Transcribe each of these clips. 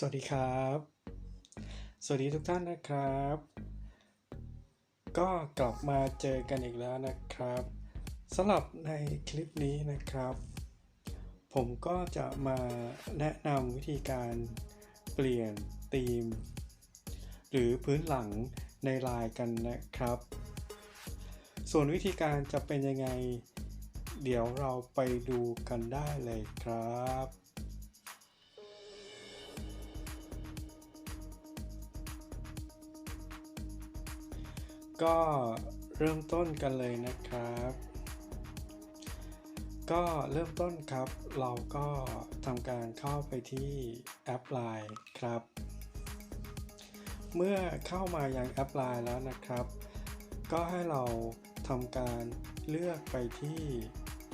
สวัสดีครับ สวัสดีทุกท่านนะครับ ก็กลับมาเจอกันอีกแล้วนะครับสำหรับในคลิปนี้นะครับ ผมก็จะมาแนะนำวิธีการเปลี่ยนธีม หรือพื้นหลังในไลน์กันนะครับ ส่วนวิธีการจะเป็นยังไง เดี๋ยวเราไปดูกันได้เลยครับ ก็เริ่มต้นกันเลยนะครับ ก็เริ่มต้นครับ เราก็ทำการเข้าไปที่แอป Line ครับ เมื่อเข้ามายังแอป Line แล้วนะครับ ก็ให้เราทำการเลือกไปที่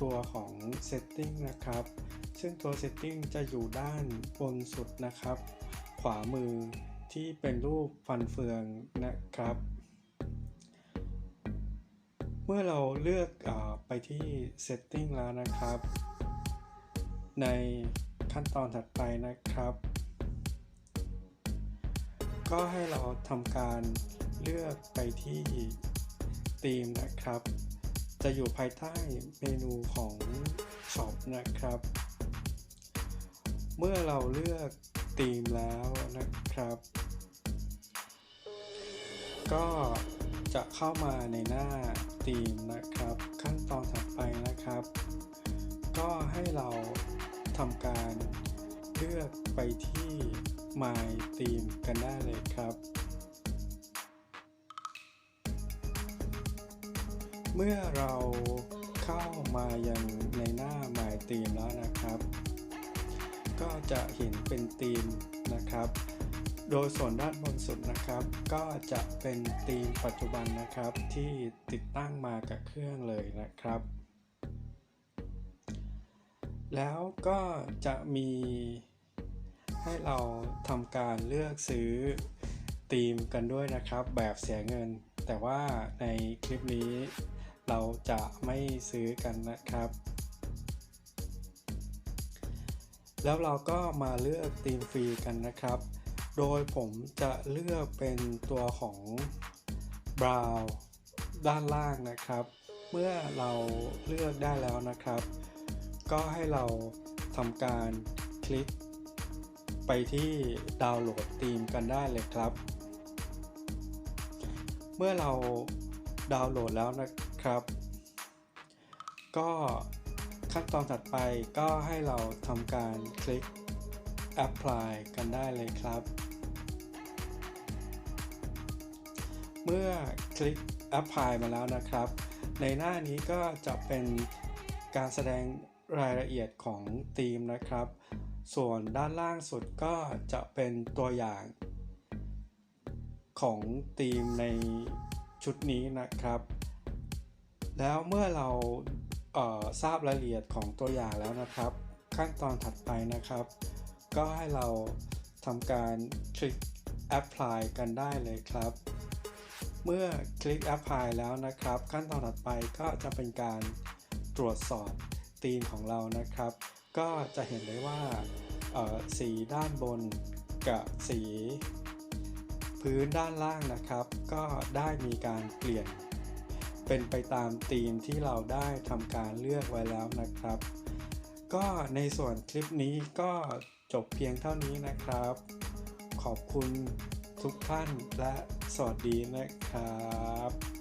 ตัวของ Setting นะครับ ซึ่งตัว Setting จะอยู่ด้านบนสุดนะครับ ขวามือที่เป็นรูปฟันเฟืองนะครับ เมื่อเราเลือกอไปที่ Setting แล้วนะครับ ในขั้นตอนถัดไปนะครับ ก็ให้เราทำการเลือกไปที่ธีมนะครับ จะอยู่ภายใต้เมนูของ Shop นะครับ เมื่อเราเลือกธีมแล้วนะครับ ก็ จะเข้ามาในหน้าธีมนะครับ ขั้นตอนถัดไปนะครับ ก็ให้เราทำการเลือกไปที่ My Theme กันได้เลยครับ เมื่อเราเข้ามายังในหน้า My Theme แล้วนะครับ ก็จะเห็นเป็นธีมนะครับ โดยส่วนด้านบนสุดนะครับ ก็จะเป็นธีมปัจจุบันนะครับที่ติดตั้งมากับเครื่องเลยนะครับ แล้วก็จะมีให้เราทำการเลือกซื้อธีมกันด้วยนะครับ แบบเสียเงิน แต่ว่าในคลิปนี้เราจะไม่ซื้อกันนะครับ แล้วเราก็มาเลือกธีมฟรีกันนะครับ โดยผมจะเลือกเป็นตัวของ Brown ด้านล่างนะครับ เมื่อเราเลือกได้แล้วนะครับ ก็ให้เราทำการคลิก ไปที่ดาวน์โหลดธีมกันได้เลยครับ เมื่อเราดาวน์โหลดแล้วนะครับ ก็ขั้นตอนถัดไปก็ให้เราทำการคลิก apply กันได้เลยครับ เมื่อคลิก apply มาแล้วนะครับ ในหน้านี้ก็จะเป็นการแสดงรายละเอียดของธีมนะครับ ส่วนด้านล่างสุดก็จะเป็นตัวอย่างของธีมในชุดนี้นะครับ แล้วเมื่อเราเทราบรายละเอียดของตัวอย่างแล้วนะครับ ขั้นตอนถัดไปนะครับ ก็ให้เราทำการคลิก apply กันได้เลยครับ เมื่อคลิก apply แล้วนะครับ ขั้นตอนถัดไปก็จะเป็นการตรวจสอบธีมของเรานะครับ ก็จะเห็นได้ว่าสีด้านบนกับสี พื้นด้านล่างนะครับ ก็ได้มีการเปลี่ยน เป็นไปตามธีมที่เราได้ทำการเลือกไว้แล้วนะครับ ก็ในส่วนคลิปนี้ก็ จบเพียงเท่านี้นะครับ ขอบคุณทุกท่านและสวัสดีนะครับ